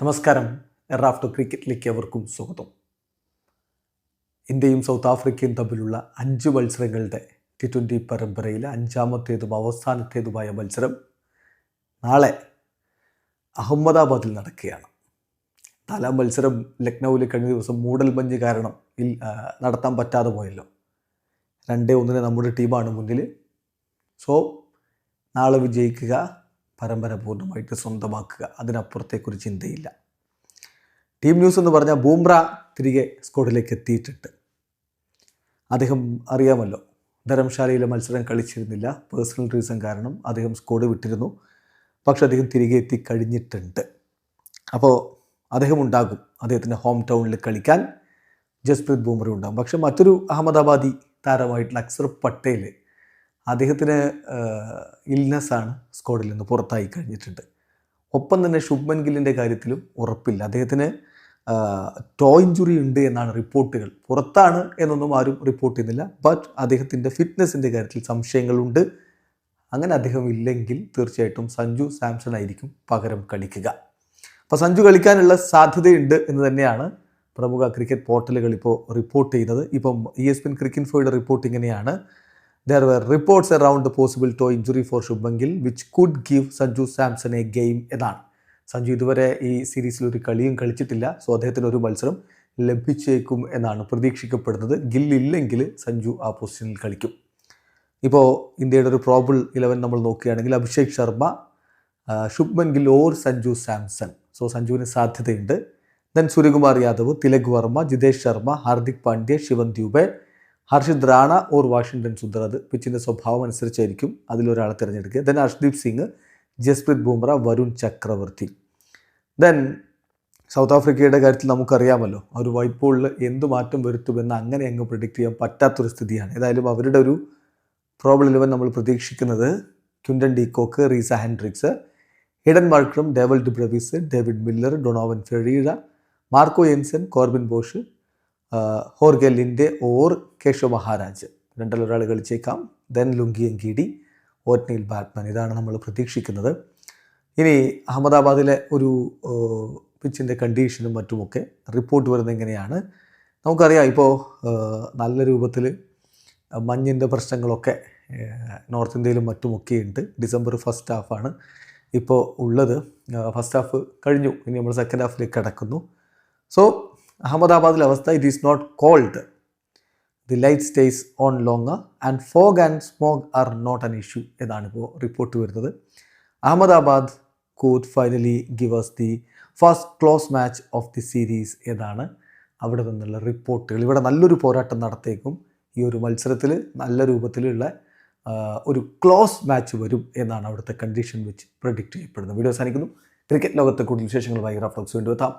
നമസ്കാരം. എറാഫ്റ്റർ ക്രിക്കറ്റിലേക്ക് അവർക്കും സ്വാഗതം. ഇന്ത്യയും സൗത്ത് ആഫ്രിക്കയും തമ്മിലുള്ള അഞ്ച് മത്സരങ്ങളുടെ ടി ട്വന്റി പരമ്പരയിലെ അഞ്ചാമത്തേതും അവസാനത്തേതുമായ മത്സരം നാളെ അഹമ്മദാബാദിൽ നടക്കുകയാണ്. നാലാം മത്സരം ലക്നൌവിൽ കഴിഞ്ഞ ദിവസം മൂടൽമഞ്ഞ് കാരണം നടത്താൻ പറ്റാതെ പോയല്ലോ. രണ്ടേ ഒന്നിന് നമ്മുടെ ടീമാണ് മുന്നിൽ. സോ നാളെ വിജയിക്കുക. പരമ്പര പൂർണമായിട്ട് സ്വന്തമാക്കുക. അതിനപ്പുറത്തേക്കൊരു ചിന്തയില്ല. ടീം ന്യൂസ് എന്ന് പറഞ്ഞാൽ ബൂംറ തിരികെ സ്ക്വാഡിലേക്ക് എത്തിയിട്ടുണ്ട്. അദ്ദേഹം അറിയാമല്ലോ ധരംശാലയിലെ മത്സരം കളിച്ചിരുന്നില്ല. പേഴ്സണൽ റീസൺ കാരണം അദ്ദേഹം സ്കോഡ് വിട്ടിരുന്നു. പക്ഷെ അദ്ദേഹം തിരികെ എത്തി കഴിഞ്ഞിട്ടുണ്ട്. അപ്പോൾ അദ്ദേഹം ഉണ്ടാകും. അദ്ദേഹത്തിന്റെ ഹോം ടൗണിൽ കളിക്കാൻ ജസ്പ്രീത് ബൂംറ ഉണ്ടാകും. പക്ഷെ മറ്റൊരു അഹമ്മദാബാദി താരമായിട്ടുള്ള അക്സർ പട്ടേൽ അദ്ദേഹത്തിന് ഇൽനെസ്സാണ് സ്ക്വാഡിൽ നിന്ന് പുറത്തായി കഴിഞ്ഞിട്ടുണ്ട്. ഒപ്പം തന്നെ ശുഭ്മൻ ഗില്ലിന്റെ കാര്യത്തിലും ഉറപ്പില്ല. അദ്ദേഹത്തിന് ടോ ഇഞ്ചുറി ഉണ്ട് എന്നാണ് റിപ്പോർട്ടുകൾ. പുറത്താണ് എന്നൊന്നും ആരും റിപ്പോർട്ട് ചെയ്യുന്നില്ല. ബട്ട് അദ്ദേഹത്തിന്റെ ഫിറ്റ്നസിന്റെ കാര്യത്തിൽ സംശയങ്ങളുണ്ട്. അങ്ങനെ അദ്ദേഹം ഇല്ലെങ്കിൽ തീർച്ചയായിട്ടും സഞ്ജു സാംസൺ ആയിരിക്കും പകരം കളിക്കുക. അപ്പോൾ സഞ്ജു കളിക്കാനുള്ള സാധ്യതയുണ്ട് എന്ന് തന്നെയാണ് പ്രമുഖ ക്രിക്കറ്റ് പോർട്ടലുകൾ ഇപ്പോൾ റിപ്പോർട്ട് ചെയ്യുന്നത്. ഇപ്പം ഇ എസ് പിൻ ക്രിക്കറ്റ് ഫോയുടെ റിപ്പോർട്ട് ഇങ്ങനെയാണ്. There were reports around the possible toe injury for ശുഭങ്കിൽ which could give Sanju Samson a game എന്നാണ് സഞ്ജു ഇതുവരെ ഈ സീരീസിൽ ഒരു കളിയും കളിച്ചിട്ടില്ല. സോ അദ്ദേഹത്തിന് ഒരു മത്സരം ലഭിച്ചേക്കും എന്നാണ് പ്രതീക്ഷിക്കപ്പെടുന്നത്. ഗില്ലില്ലെങ്കിൽ സഞ്ജു ആ പൊസിഷനിൽ കളിക്കും. ഇപ്പോൾ ഇന്ത്യയുടെ ഒരു പ്രോബിൾ ഇലവൻ നമ്മൾ നോക്കുകയാണെങ്കിൽ അഭിഷേക് ശർമ്മ ശുഭ്മൻ ഗിൽ ഓർ സഞ്ജു സാംസൺ സോ സഞ്ജുവിന് സാധ്യതയുണ്ട്. Then Suryakumar Yadav Tilak Varma Jitesh Sharma Hardik Pandya Shivam Dube Harshit Rana or Washington Sundar. അത് പിച്ചിന്റെ സ്വഭാവം അനുസരിച്ചായിരിക്കും അതിലൊരാളെ തിരഞ്ഞെടുക്കുക. Then Arshdeep Singh Jasprit Bumrah Varun Chakravarthy. Then south ആഫ്രിക്കയുടെ കാര്യത്തിൽ നമുക്കറിയാമല്ലോ അവർ വൈറ്റ് ബോളിൽ എന്ത് മാറ്റം വരുത്തുമെന്ന് അങ്ങനെ അങ്ങ് പ്രിഡിക്റ്റ് ചെയ്യാൻ പറ്റാത്തൊരു സ്ഥിതിയാണ്. ഏതായാലും അവരുടെ ഒരു പ്രോബ്ലം ഇലവൻ നമ്മൾ പ്രതീക്ഷിക്കുന്നത് Quinton de Kock Reeza Hendricks Aiden Markram Dewald Brevis David Miller Donovan Ferreira Marco Jansen Corbin Bosch ഹോർഗെ Linde or Keshav Maharaj. രണ്ടിൽ ഒരാൾ കളിച്ചേക്കാം. Then ലുങ്കിയം കീടി ഓറ്റ്നീൽ Batman. ഇതാണ് നമ്മൾ പ്രതീക്ഷിക്കുന്നത്. ഇനി അഹമ്മദാബാദിലെ ഒരു പിച്ചിന്റെ കണ്ടീഷനും മറ്റുമൊക്കെ റിപ്പോർട്ട് വരുന്നത് എങ്ങനെയാണ്? നമുക്കറിയാം ഇപ്പോൾ നല്ല രൂപത്തിൽ മഞ്ഞിന്റെ പ്രശ്നങ്ങളൊക്കെ നോർത്ത് ഇന്ത്യയിലും മറ്റുമൊക്കെ ഉണ്ട് ഡിസംബർ ഫസ്റ്റ് ഹാഫാണ് ഇപ്പോൾ ഉള്ളത്. ഫസ്റ്റ് ഹാഫ് കഴിഞ്ഞു. ഇനി നമ്മൾ സെക്കൻഡ് ഹാഫിലേക്ക് കടക്കുന്നു. സോ അഹമ്മദാബാദിലെ അവസ്ഥ it is not cold the light stays on longer and fog and smog are not an issue എന്നാണ് ഇപ്പോൾ റിപ്പോർട്ട് വരുന്നത്. Ahmedabad could finally give us the first close match of the series എന്നാണ് അവിടെ നിന്നുള്ള റിപ്പോർട്ടുകൾ ഇവിടെ നല്ലൊരു പോരാട്ടം നടത്തേക്കും. ഈ ഒരു മത്സരത്തിൽ നല്ല രൂപത്തിലുള്ള ഒരു ക്ലോസ് മാച്ച് വരും എന്നാണ് അവിടുത്തെ കണ്ടീഷൻ വെച്ച് പ്രഡിക്റ്റ് ചെയ്യപ്പെടുന്നത്. വീഡിയോ അവസാനിക്കുന്നു. ക്രിക്കറ്റ് ലോകത്തെ കൂടുതൽ വിശേഷങ്ങൾ വിശേഷങ്ങളുമായി റഫ്ലക്സ് വീണ്ടും എത്താം.